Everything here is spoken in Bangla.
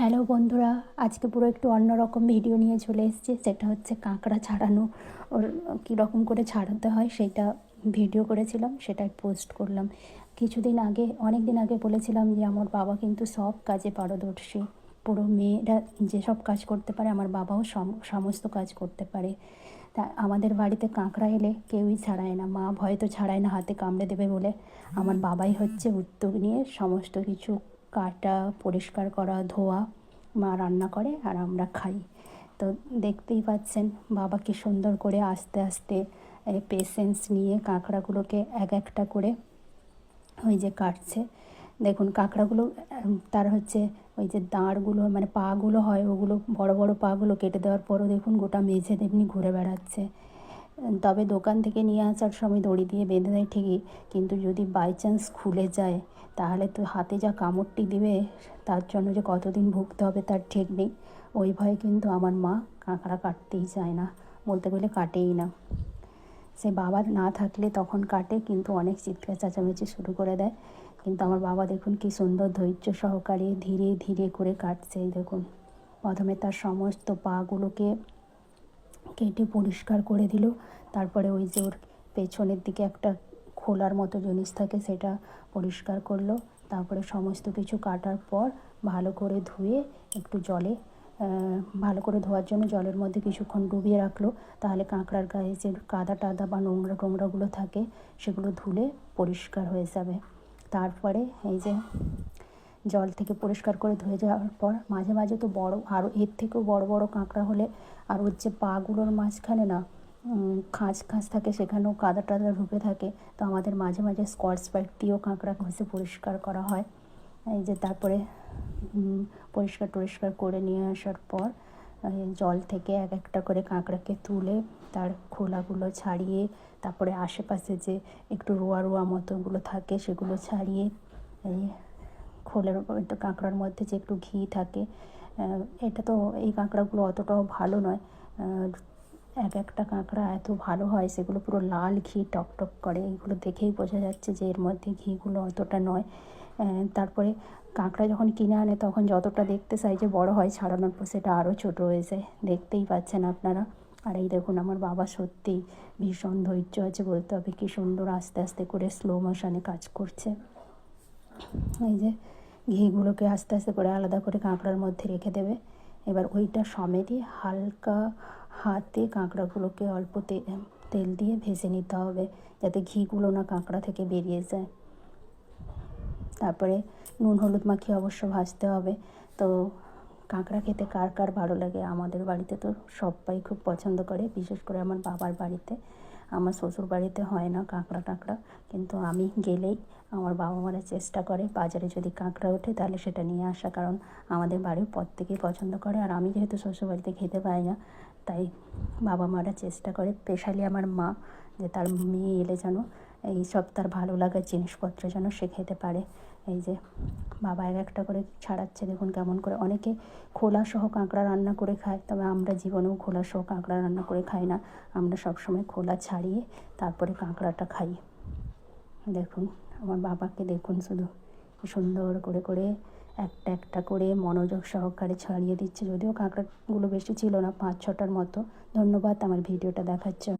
হ্যালো বন্ধুরা, আজকে পুরো একটু অন্যরকম ভিডিও নিয়ে চলে এসেছি। সেটা হচ্ছে কাঁকড়া ছাড়ানো। ওর কীরকম করে ছাড়াতে হয় সেটা ভিডিও করেছিলাম সেটাই পোস্ট করলাম। কিছুদিন আগে অনেক দিন আগে বলেছিলাম যে আমার বাবা কিন্তু সব কাজে পারদর্শী। পুরো মেয়েরা যেসব কাজ করতে পারে, আমার বাবাও সম- সমস্ত কাজ করতে পারে। তা আমাদের বাড়িতে কাঁকড়া এলে কেউই ছাড়ায় না, মা ভয় তো ছাড়ায় না, হাতে কামড়ে দেবে বলে। আমার বাবাই হচ্ছে উদ্যোগ নিয়ে সমস্ত কিছু কাটা, পরিষ্কার করা, ধোয়া মা রান্না করে আর আমরা খাই। তো দেখতেই পাচ্ছেন, বাবা কি সুন্দর করে আস্তে আস্তে পেশেন্স নিয়ে কাঁকড়াগুলোকে এক একটা করে ওই যে কাটছে। দেখুন কাঁকড়াগুলো তার হচ্ছে ওই যে দাঁড়গুলো মানে পাগুলো হয়, ওগুলো বড় বড় পাগুলো কেটে দেওয়ার পরও দেখুন গোটা মেঝে তেমনি ঘুরে বেড়াচ্ছে। তবে দোকান থেকে নিয়ে আসার সময় দড়ি দিয়ে বেঁধে দেয় ঠিকই, কিন্তু যদি বাই চান্স খুলে যায়, তাহলে তো হাতে যা কামড়টি দিবে, তার জন্য যে কতদিন ভুগতে হবে তার ঠিক নেই। ওই ভয়ে কিন্তু আমার মা কাঁকড়া কাটতেই চায় না, বলতে গেলে কাটেই না। সে বাবার না থাকলে তখন কাটে, কিন্তু অনেক চিৎকার চেঁচামেচি শুরু করে দেয়। কিন্তু আমার বাবা দেখুন কি সুন্দর ধৈর্য সহকারে ধীরে ধীরে করে কাটছে দেখুন। প্রথমে তার সমস্ত পাগুলোকে কেটে পরিষ্কার করে দিল তারপরে ওই যে ওর পেছনের দিকে একটা খোলার মতো জিনিস থাকে সেটা পরিষ্কার করল। তারপরে সমস্ত কিছু কাটার পর ভালো করে ধুয়ে একটু জলে ভালো করে ধোয়ার জন্য জলের মধ্যে কিছুক্ষণ ডুবিয়ে রাখল। তাহলে কাঁকড়ার গায়ে যে কাদা টাদা বা নোংরা টোংরাগুলো থাকে সেগুলো ধুলে পরিষ্কার হয়ে যাবে। তারপরে এই যে জল থেকে পরিষ্কার করে ধুয়ে যাওয়ার পর মাঝে মাঝে তো বড় আরও এর থেকেও বড় বড় কাঁকড়া হলে আর ওর যে পাগুলোর মাঝখানে না খাঁজ খাঁজ থাকে, সেখানেও কাদা টাদা ঢুকে থাকে। তো আমাদের মাঝে মাঝে স্কচ ব্রাইট দিয়েও কাঁকড়া ঘষে পরিষ্কার করা হয়। এই যে তারপরে পরিষ্কার টরিষ্কার করে নিয়ে আসার পর জল থেকে এক একটা করে কাঁকড়াকে তুলে তার খোলাগুলো ছাড়িয়ে, তারপরে আশেপাশে যে একটু রোয়া রোয়া মতোগুলো থাকে, সেগুলো ছাড়িয়ে, এই খোলের কাঁকড়ার মধ্যে যে একটু ঘি থাকে এটা তো এই কাঁকড়াগুলো অতটাও ভালো নয়। এক একটা কাঁকড়া এত ভালো হয়, সেগুলো পুরো লাল ঘি টকটক করে, এগুলো দেখেই বোঝা যাচ্ছে যে এর মধ্যে ঘিগুলো অতটা নয়। তারপরে কাঁকড়া যখন কিনে আনে, তখন যতটা দেখতে সাইজে বড় হয়, ছাড়ানোর পর সেটা আরও ছোটো হয়ে যায়। দেখতেই পাচ্ছেন আপনারা। আর এই দেখুন, আমার বাবা সত্যিই ভীষণ ধৈর্য আছে বলতে হবে, কি সুন্দর আস্তে আস্তে করে স্লো মোশনে কাজ করছে। এই যে ঘিগুলোকে আস্তে আস্তে করে আলাদা করে কাঁকড়ার মধ্যে রেখে দেবে। এবার ওইটা সমেতই হালকা হাতে কাঁকড়াগুলোকে অল্প তেল দিয়ে ভেজে নিতে হবে, যাতে ঘিগুলো না কাঁকড়া থেকে বেরিয়ে যায়। তারপরে নুন হলুদ মাখিয়ে অবশ্য ভাজতে হবে। তো কাঁকড়া খেতে কার কার ভালো লাগে? আমাদের বাড়িতে তো সবাই খুব পছন্দ করে, বিশেষ করে আমার বাবার বাড়িতে। আমার শ্বশুর বাড়িতে হয় না কাঁকড়া টাঁকড়া। কিন্তু আমি গেলেই আমার বাবা মারা চেষ্টা করে বাজারে যদি কাঁকড়া ওঠে তাহলে সেটা নিয়ে আসা। কারণ আমাদের বাড়ির প্রত্যেকেই পছন্দ করে আর আমি যেহেতু শ্বশুর বাড়িতে খেতে পাই না, তাই বাবা মারা চেষ্টা করে। স্পেশালি আমার মা, যে তার মেয়ে এলে যেন এই সব তার ভালো লাগার জিনিসপত্র যেন সে খেতে পারে। এই যে বাবা এক একটা করে ছাড়াচ্ছে, দেখুন কেমন করে। অনেকে খোলা সহ কাঁকড়া রান্না করে খায়, তবে আমরা জীবনেও খোলা সহ কাঁকড়া রান্না করে খাই না। আমরা সবসময় খোলা ছাড়িয়ে তারপরে কাঁকড়াটা খাই। দেখুন, আমার বাবাকে দেখুন শুধু সুন্দর করে করে একটা একটা করে মনোযোগ সহকারে ছাড়িয়ে দিচ্ছে। যদিও কাঁকড়াগুলো বেশি ছিল না, পাঁচ ছটার মতো। ধন্যবাদ, আমার ভিডিওটা দেখার জন্য।